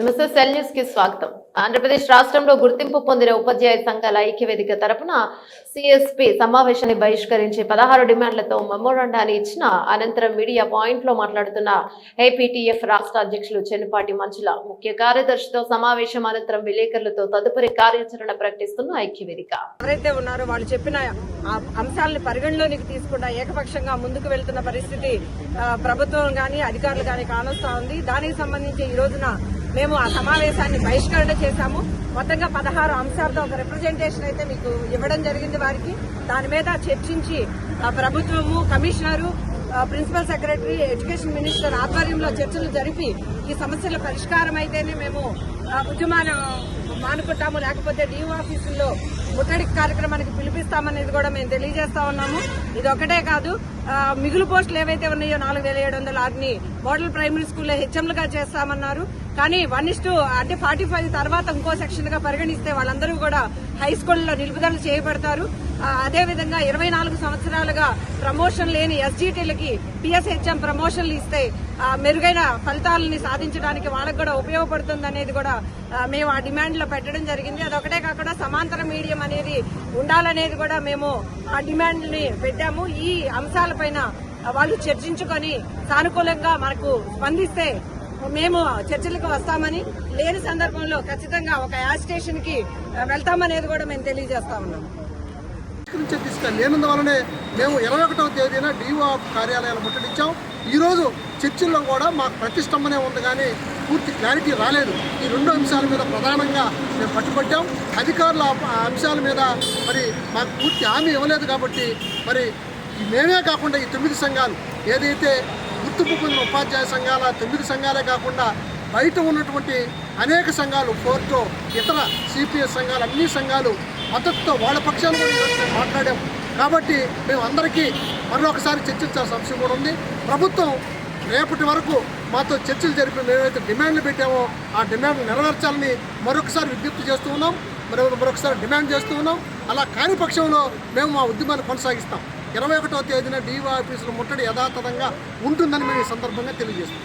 నమస్తే సెల్ న్యూస్కి స్వాగతం. ఆంధ్రప్రదేశ్ రాష్ట్రంలో గుర్తింపు పొందిన ఉపాధ్యాయ సంఘాల ఐక్యవేదిక తరపున సిఎస్పి సమావేశాన్ని బహిష్కరించి పదహారు డిమాండ్లతో మెమోరాండాన్ని ఇచ్చిన అనంతరం మీడియా పాయింట్లో మాట్లాడుతున్న ఏపీటీఎఫ్ రాష్ట్ర అధ్యక్షులు చెన్నుపాటి మంచుల ముఖ్య కార్యదర్శితో సమావేశం అనంతరం విలేకరులతో తదుపరి కార్యాచరణ ప్రకటిస్తున్న ఐక్యవేదిక. ఎవరైతే ఉన్నారో వాళ్ళు చెప్పిన అంశాలను పరిగణలోనికి తీసుకుండా ఏకపక్షంగా ముందుకు వెళ్తున్న పరిస్థితి ప్రభుత్వం గాని అధికారులు గాని కానొస్తా ఉంది. దానికి సంబంధించి ఈ రోజున మేము ఆ సమావేశాన్ని బహిష్కరణ చేశాము. మొత్తంగా పదహారు అంశాలతో ఒక రిప్రజెంటేషన్ అయితే మీకు ఇవ్వడం జరిగింది వారికి. దాని మీద చర్చించి ప్రభుత్వము commissioner principal secretary education minister ఆధ్వర్యంలో చర్చలు జరిపి ఈ సమస్యల పరిష్కారం అయితేనే మేము ఉద్యమానం మానుకుంటాము లేకపోతే డిఓ ఆఫీసుల్లో ముట్టడి కార్యక్రమానికి పిలిపిస్తామనేది కూడా మేము తెలియజేస్తా ఉన్నాము. ఇది ఒకటే కాదు మిగులు పోస్టులు ఏవైతే ఉన్నాయో నాలుగు వేల ఏడు వందల వాటిని మోడల్ ప్రైమరీ స్కూల్లో హెచ్ఎంలుగా చేస్తామన్నారు. కానీ వన్ ఇస్టు అంటే ఫార్టీ ఫైవ్ తర్వాత ఇంకో సెక్షన్గా పరిగణిస్తే వాళ్ళందరూ కూడా హై స్కూల్లో నిలుపుదల చేయబడతారు. అదేవిధంగా ఇరవై నాలుగు సంవత్సరాలుగా ప్రమోషన్ లేని ఎస్జీటీలకి పిఎస్హెచ్ఎం ప్రమోషన్లు ఇస్తే మెరుగైన ఫలితాలని సాధించడానికి వాళ్ళకు కూడా ఉపయోగపడుతుంది అనేది కూడా మేము ఆ డిమాండ్లో పెట్టడం జరిగింది. అదొకటే కాకుండా సమాంతర మీడియం అనేది ఉండాలనేది కూడా మేము ఆ డిమాండ్ని పెట్టాము. ఈ అంశాలపైన వాళ్ళు చర్చించుకొని సానుకూలంగా మనకు స్పందిస్తే మేము చర్చలకు వస్తామని లేని సందర్భంలో ఖచ్చితంగా ఒక యాజ్ స్టేషన్కి వెళ్తామనేది కూడా మేము తెలియజేస్తా ఉన్నాం. నుంచి తీసుకెళ్ళి. లేనందువల్లనే మేము ఇరవై ఒకటవ తేదీన డిఓ కార్యాలయాలు ముట్టడించాం ఈరోజు చర్చిల్లో కూడా మాకు ప్రతిష్టంభనే ఉంది కానీ పూర్తి క్లారిటీ రాలేదు. ఈ రెండు అంశాల మీద ప్రధానంగా మేము పట్టుబట్టాం. అధికారుల ఆ అంశాల మీద మరి మాకు పూర్తి హామీ ఇవ్వలేదు కాబట్టి మరి మేమే కాకుండా ఈ తొమ్మిది సంఘాలు ఏదైతే గుర్తింపు పొందిన ఉపాధ్యాయ సంఘాల తొమ్మిది సంఘాలే కాకుండా బయట ఉన్నటువంటి అనేక సంఘాలు ఫోర్టో ఇతర సిపిఎస్ సంఘాలు అన్ని సంఘాలు మద్దతుతో వాళ్ళ పక్షాన్ని కూడా ఈరోజు మాట్లాడాం. కాబట్టి మేము అందరికీ మరొకసారి చర్చించాల్సిన అంశం కూడా ఉంది. ప్రభుత్వం రేపటి వరకు మాతో చర్చలు జరిపి మేమైతే డిమాండ్లు పెట్టామో ఆ డిమాండ్లు నెరవేర్చాలని మరొకసారి విజ్ఞప్తి చేస్తూ ఉన్నాం. మరి మరొకసారి డిమాండ్ చేస్తూ ఉన్నాం. అలా కాని పక్షంలో మేము మా ఉద్యమాన్ని కొనసాగిస్తాం. ఇరవై ఒకటో తేదీన డీవో ఆఫీసులు ముట్టడి యథాతథంగా ఉంటుందని మేము ఈ సందర్భంగా తెలియజేస్తాం